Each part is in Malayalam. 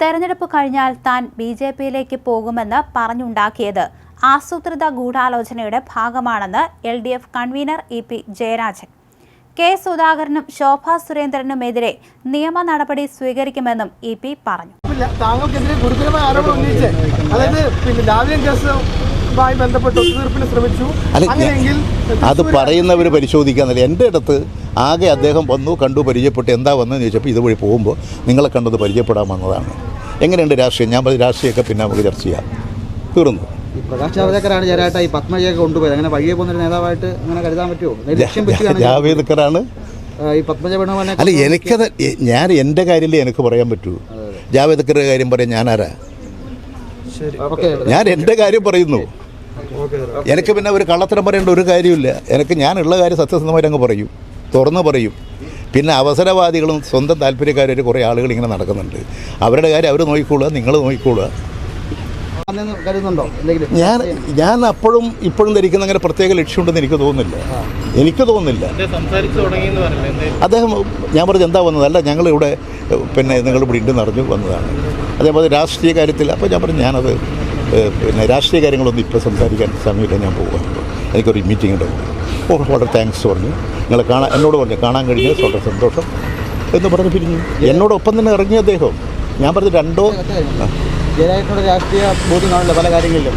തെരഞ്ഞെടുപ്പ് കഴിഞ്ഞാൽ താൻ ബി ജെ പിയിലേക്ക് പോകുമെന്ന് പറഞ്ഞുണ്ടാക്കിയത് ആസൂത്രിത ഗൂഢാലോചനയുടെ ഭാഗമാണെന്ന് L D F convener E P Jayarajan. K സുധാകരനും ശോഭ സുരേന്ദ്രനുമെതിരെ നിയമ നടപടി സ്വീകരിക്കുമെന്നും ഇ പി പറഞ്ഞു. താങ്കൾക്കെതിരെ ഗുരുതരമായ ആരോപണം ഉന്നയിച്ച്. അതായത് പിന്നെ ലാവ്ലിൻ കേസുമായി ബന്ധപ്പെട്ട് ഒത്തുതീർപ്പിന് ശ്രമിച്ചു. അങ്ങനെയെങ്കിൽ അത് പറയുന്നവർ പരിശോധിക്കാന്നില്ല. എന്റെ അടുത്ത് ആകെ അദ്ദേഹം വന്നു കണ്ടു പരിചയപ്പെട്ട്. എന്താ വന്നതെന്ന് ചോദിച്ചപ്പോൾ ഇതുവഴി പോകുമ്പോൾ നിങ്ങളെ കണ്ടത് പരിചയപ്പെടാൻ വന്നതാണ്. എങ്ങനെയുണ്ട് രാഷ്ട്രീയം? ഞാൻ പറഞ്ഞ രാഷ്ട്രീയമൊക്കെ പിന്നെ നമുക്ക് ചർച്ച ചെയ്യാം. തീർന്നു. ഈ പ്രകാശ് ജാവദേക്കറാണ് ചേരായിട്ട് ഈ പത്മജയൊക്കെ കൊണ്ടുപോയത്. അങ്ങനെ വഴിയെ പോകുന്ന നേതാവായിട്ട് അങ്ങനെ കരുതാൻ പറ്റുമോ? ജാവേദ്കറാണ് ഈ പത്മജ വേണുവിനെ അല്ല എനിക്കത് ഞാൻ എന്റെ കാര്യമല്ലേ എനിക്ക് പറയാൻ പറ്റൂ. ജാവേദ്കറുടെ കാര്യം പറയാൻ ഞാനാരാ? ഞാൻ എന്റെ കാര്യം പറയുന്നു. എനിക്ക് പിന്നെ ഒരു കള്ളത്തരം പറയേണ്ട ഒരു കാര്യമില്ല. എനിക്ക് ഞാനുള്ള കാര്യം സത്യസന്ധമായിട്ട് അങ്ങ് പറയും. തുറന്ന് പറയും. പിന്നെ അവസരവാദികളും സ്വന്തം താല്പര്യക്കാരും കുറേ ആളുകൾ ഇങ്ങനെ നടക്കുന്നുണ്ട്. അവരുടെ കാര്യം അവർ നോക്കിക്കൊള്ളുക നിങ്ങൾ നോക്കിക്കൊള്ളുക ഞാൻ ഞാൻ അപ്പോഴും ഇപ്പോഴും ധരിക്കുന്ന അങ്ങനെ പ്രത്യേക ലക്ഷ്യമുണ്ടെന്ന് എനിക്ക് തോന്നുന്നില്ല. എനിക്ക് തോന്നുന്നില്ല. സംസാരിച്ചു തുടങ്ങിയെന്ന് പറഞ്ഞില്ലേ? അദ്ദേഹം ഞാൻ പറഞ്ഞത് എന്താ വന്നത്? അല്ല ഞങ്ങളിവിടെ ഏഹ്, പിന്നെ നിങ്ങൾ ഇവിടെ ഉണ്ടെന്ന് അറിഞ്ഞു വന്നതാണ്. അതേപോലെ രാഷ്ട്രീയ കാര്യത്തിൽ അപ്പോൾ ഞാൻ പറഞ്ഞു ഞാനത് പിന്നെ രാഷ്ട്രീയ കാര്യങ്ങളൊന്നും ഇപ്പോൾ സംസാരിക്കാൻ സമയമില്ല ഞാൻ പോവുക എനിക്കൊരു മീറ്റിംഗ് ഉണ്ടാവും. ഓ വളരെ താങ്ക്സ് പറഞ്ഞു. നിങ്ങളെ കാണാൻ എന്നോട് പറഞ്ഞു കാണാൻ കഴിഞ്ഞത് വളരെ സന്തോഷം. എന്ന് പറഞ്ഞ് പിരിഞ്ഞു. എന്നോടൊപ്പം തന്നെ ഇറങ്ങിയ അദ്ദേഹം. ഞാൻ പറഞ്ഞു രണ്ടോ രാഷ്ട്രീയ ബോധ്യം കാണില്ല പല കാര്യങ്ങളിലും.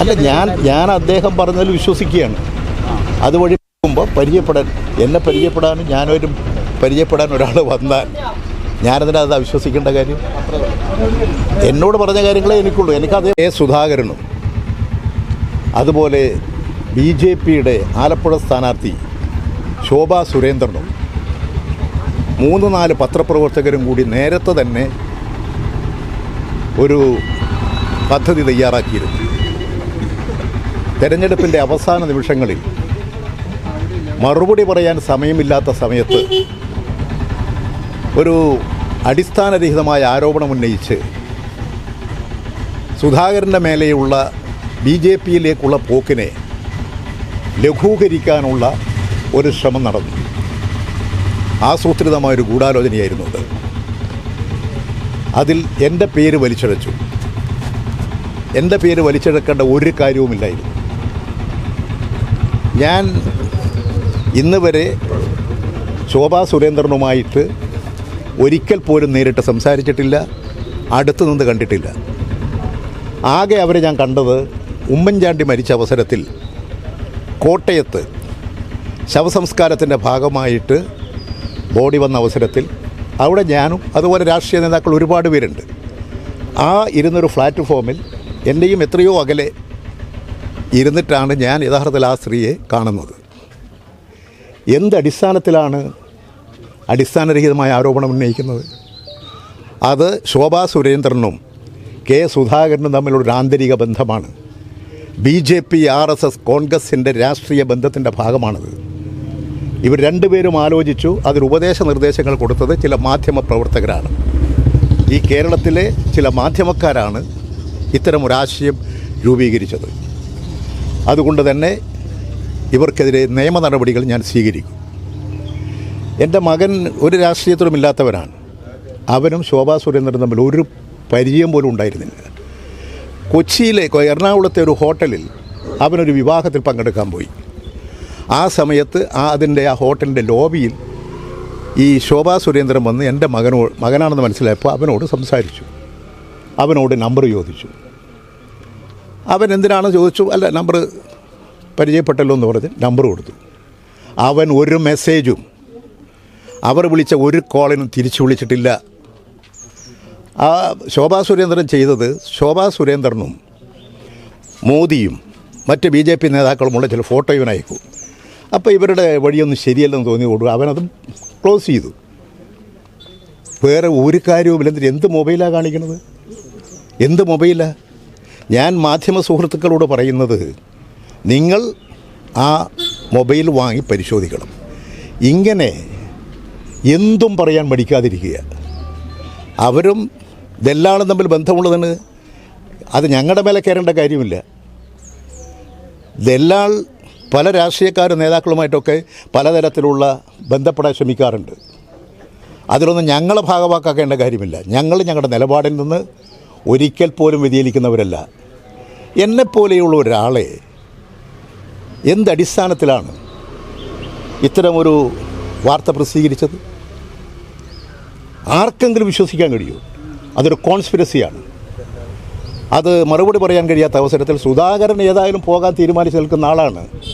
അല്ല ഞാൻ ഞാൻ അദ്ദേഹം പറഞ്ഞതിൽ വിശ്വസിക്കുകയാണ്. അതുവഴി പോകുമ്പോൾ പരിചയപ്പെടാൻ എന്നെ പരിചയപ്പെടാനും ഞാനൊരു പരിചയപ്പെടാൻ ഒരാൾ വന്നാൽ ഞാനതിനെ അത് അവിശ്വസിക്കേണ്ട കാര്യം? എന്നോട് പറഞ്ഞ കാര്യങ്ങളെ എനിക്കുള്ളൂ. എനിക്കത് എ സുധാകരനും അതുപോലെ ബി ജെ പിയുടെ ആലപ്പുഴ സ്ഥാനാർത്ഥി ശോഭ സുരേന്ദ്രനും മൂന്ന് നാല് പത്രപ്രവർത്തകരും കൂടി നേരത്തെ തന്നെ ഒരു പദ്ധതി തയ്യാറാക്കിയിരുന്നു. തെരഞ്ഞെടുപ്പിന്റെ അവസാന നിമിഷങ്ങളിൽ മറുപടി പറയാൻ സമയമില്ലാത്ത സമയത്ത് ഒരു അടിസ്ഥാനരഹിതമായ ആരോപണം ഉന്നയിച്ച് സുധാകരന്റെ മേലെയുള്ള ബി ജെ പിയിലേക്കുള്ള പോക്കിനെ ലഘൂകരിക്കാനുള്ള ഒരു ശ്രമം നടന്നു. ആസൂത്രിതമായൊരു ഗൂഢാലോചനയായിരുന്നു അത്. അതിൽ എന്റെ പേര് വലിച്ചഴച്ചു എന്റെ പേര് വലിച്ചെടുക്കേണ്ട ഒരു കാര്യവുമില്ലായിരുന്നു. ഞാൻ ഇന്ന് വരെ ശോഭാ സുരേന്ദ്രനുമായിട്ട് ഒരിക്കൽ പോലും നേരിട്ട് സംസാരിച്ചിട്ടില്ല അടുത്തു നിന്ന് കണ്ടിട്ടില്ല. ആകെ അവരെ ഞാൻ കണ്ടത് ഉമ്മൻചാണ്ടി മരിച്ച അവസരത്തിൽ കോട്ടയത്ത് ശവസംസ്കാരത്തിന്റെ ഭാഗമായിട്ട് ബോഡി വന്ന അവസരത്തിൽ അവിടെ ഞാനും അതുപോലെ രാഷ്ട്രീയ നേതാക്കൾ ഒരുപാട് പേരുണ്ട്. ആ ഇരുന്നൊരു പ്ലാറ്റ്ഫോമിൽ എന്റെയും എത്രയോ അകലെ ഇരുന്നിട്ടാണ് ഞാൻ യഥാർത്ഥത്തിൽ ആ സ്ത്രീയെ കാണുന്നത്. എന്ത് അടിസ്ഥാനത്തിലാണ് അടിസ്ഥാനരഹിതമായ ആരോപണം ഉന്നയിക്കുന്നത്. അത് ശോഭാ സുരേന്ദ്രനും കെ സുധാകരനും തമ്മിലൊരു ആന്തരിക ബന്ധമാണ്. B J P R S S കോൺഗ്രസിന്റെ രാഷ്ട്രീയ ബന്ധത്തിന്റെ ഭാഗമാണത്. ഇവർ രണ്ടുപേരും ആലോചിച്ചു അതിന് ഉപദേശ നിർദ്ദേശങ്ങൾ കൊടുത്തത് ചില മാധ്യമ പ്രവർത്തകരാണ്. ഈ കേരളത്തിലെ ചില മാധ്യമക്കാരാണ് ഇത്തരം ഒരാശയം രൂപീകരിച്ചത്. അതുകൊണ്ട് തന്നെ ഇവർക്കെതിരെ നിയമ നടപടികൾ ഞാൻ സ്വീകരിക്കും. എന്റെ മകൻ ഒരു രാഷ്ട്രീയത്തിലും ഇല്ലാത്തവനാണ്. അവനും ശോഭാ സുരേന്ദ്രൻ തമ്മിൽ ഒരു പരിചയം പോലും ഉണ്ടായിരുന്നില്ല. കൊച്ചിയിലെ എറണാകുളത്തെ ഒരു ഹോട്ടലിൽ അവനൊരു വിവാഹത്തിൽ പങ്കെടുക്കാൻ പോയി. ആ സമയത്ത് ആ അതിന്റെ ആ ഹോട്ടലിന്റെ ലോബിയിൽ ഈ ശോഭാ സുരേന്ദ്രൻ വന്ന് എന്റെ മകനോ മകനാണെന്ന് മനസ്സിലായപ്പോൾ അവനോട് സംസാരിച്ചു. അവനോട് നമ്പർ ചോദിച്ചു. അവൻ എന്തിനാണ് ചോദിച്ചു? അല്ല നമ്പർ പരിചയപ്പെട്ടല്ലോ എന്ന് പറഞ്ഞ് നമ്പർ കൊടുത്തു. അവൻ ഒരു മെസ്സേജും അവർ വിളിച്ച ഒരു കോളിനും തിരിച്ചു വിളിച്ചിട്ടില്ല. ആ ശോഭാ സുരേന്ദ്രൻ ചെയ്തത് ശോഭാ സുരേന്ദ്രനും മോദിയും മറ്റ് ബി ജെ പി നേതാക്കളുമുള്ള ചില ഫോട്ടോ ഇവൻ അയക്കും. അപ്പോൾ ഇവരുടെ വഴിയൊന്നും ശരിയല്ലെന്ന് തോന്നി കൊടുക്കും അവനത് ക്ലോസ് ചെയ്തു. വേറെ ഒരു കാര്യവുമില്ല. എന്നിട്ട് എന്ത് മൊബൈലാണ് കാണിക്കുന്നത് എന്ത് മൊബൈലാണ് ഞാൻ മാധ്യമ സുഹൃത്തുക്കളോട് പറയുന്നത് നിങ്ങൾ ആ മൊബൈൽ വാങ്ങി പരിശോധിക്കണം. ഇങ്ങനെ എന്തും പറയാൻ മടിക്കാതിരിക്കുക. അവരും ഇതെല്ലാം തമ്മിൽ ബന്ധമുള്ളതിന് അത് ഞങ്ങളുടെ മേലെ കയറേണ്ട കാര്യമില്ല. ദല്ലാൾ പല രാഷ്ട്രീയക്കാരും നേതാക്കളുമായിട്ടൊക്കെ പലതരത്തിലുള്ള ബന്ധപ്പെടാൻ ശ്രമിക്കാറുണ്ട്. അതിലൊന്നും ഞങ്ങളെ ഭാഗമാക്കേണ്ട കാര്യമില്ല. ഞങ്ങൾ ഞങ്ങളുടെ നിലപാടിൽ നിന്ന് ഒരിക്കൽ പോലും വ്യതിചലിക്കുന്നവരല്ല. എന്നെപ്പോലെയുള്ള ഒരാളെ എന്തടിസ്ഥാനത്തിലാണ് ഇത്തരമൊരു വാർത്ത പ്രസിദ്ധീകരിച്ചത്? ആർക്കെങ്കിലും വിശ്വസിക്കാൻ കഴിയുമോ അതൊരു കോൺസ്പിരസിയാണ്. അത് മറുപടി പറയാൻ കഴിയാത്ത അവസരത്തിൽ സുധാകരൻ ഏതായാലും പോകാൻ തീരുമാനിച്ച് നിൽക്കുന്ന ആളാണ്.